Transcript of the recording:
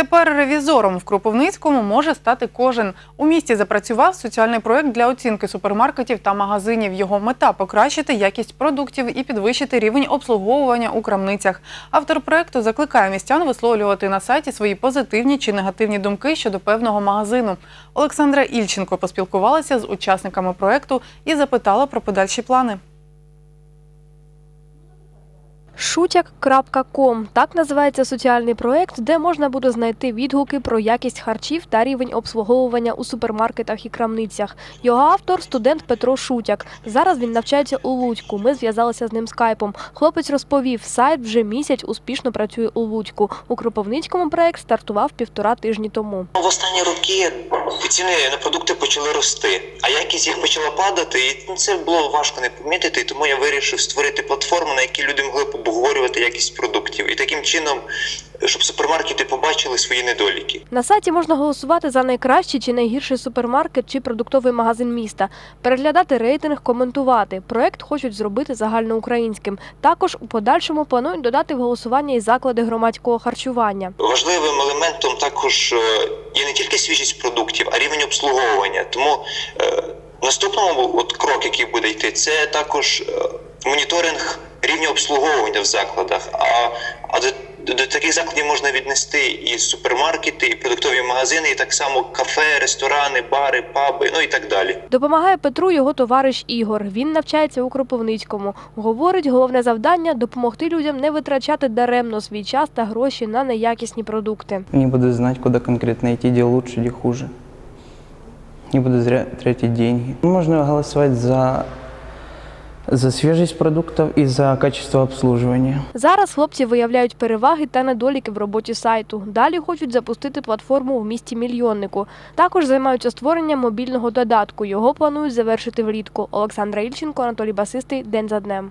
Тепер ревізором в Кропивницькому може стати кожен. У місті запрацював соціальний проект для оцінки супермаркетів та магазинів. Його мета покращити якість продуктів і підвищити рівень обслуговування у крамницях. Автор проекту закликає містян висловлювати на сайті свої позитивні чи негативні думки щодо певного магазину. Олександра Ільченко поспілкувалася з учасниками проекту і запитала про подальші плани. Шутяк.ком – так називається соціальний проєкт, де можна буде знайти відгуки про якість харчів та рівень обслуговування у супермаркетах і крамницях. Його автор – студент Петро Шутяк. Зараз він навчається у Луцьку. Ми зв'язалися з ним скайпом. Хлопець розповів, сайт вже місяць успішно працює у Луцьку. У Кропивницькому проєкт стартував півтора тижні тому. В останні роки ціни на продукти почали рости, а якість їх почала падати, і це було важко не помітити. Тому я вирішив створити платформу, на якій люди могли б обговорювати якість продуктів, і таким чином, щоб супермаркети побачили свої недоліки. На сайті можна голосувати за найкращий чи найгірший супермаркет чи продуктовий магазин міста, переглядати рейтинг, коментувати. Проект хочуть зробити загальноукраїнським. Також у подальшому планують додати в голосування і заклади громадського харчування. Важливим елементом також е, є не тільки свіжість продуктів, а рівень обслуговування. Тому е, наступному от крок, який буде йти, це також е, моніторинг рівня обслуговування в закладах. А, а до, до таких закладів можна віднести і супермаркети, і продуктові магазини, і так само кафе, ресторани, бари, паби, ну і так далі. Допомагає Петру його товариш Ігор. Він навчається у Кропивницькому. Говорить, головне завдання допомогти людям не витрачати даремно свій час та гроші на неякісні продукти. Не буду знать, куда конкретно идти, где лучше, где хуже. Не буду зря тратить деньги. Можно голосовать за, за свіжість продуктів і за качество обслуговування. Зараз хлопці виявляють переваги та недоліки в роботі сайту. Далі хочуть запустити платформу в місті мільйоннику. Також займаються створенням мобільного додатку. Його планують завершити влітку. Олександра Ільченко, Анатолій Басистий. День за днем.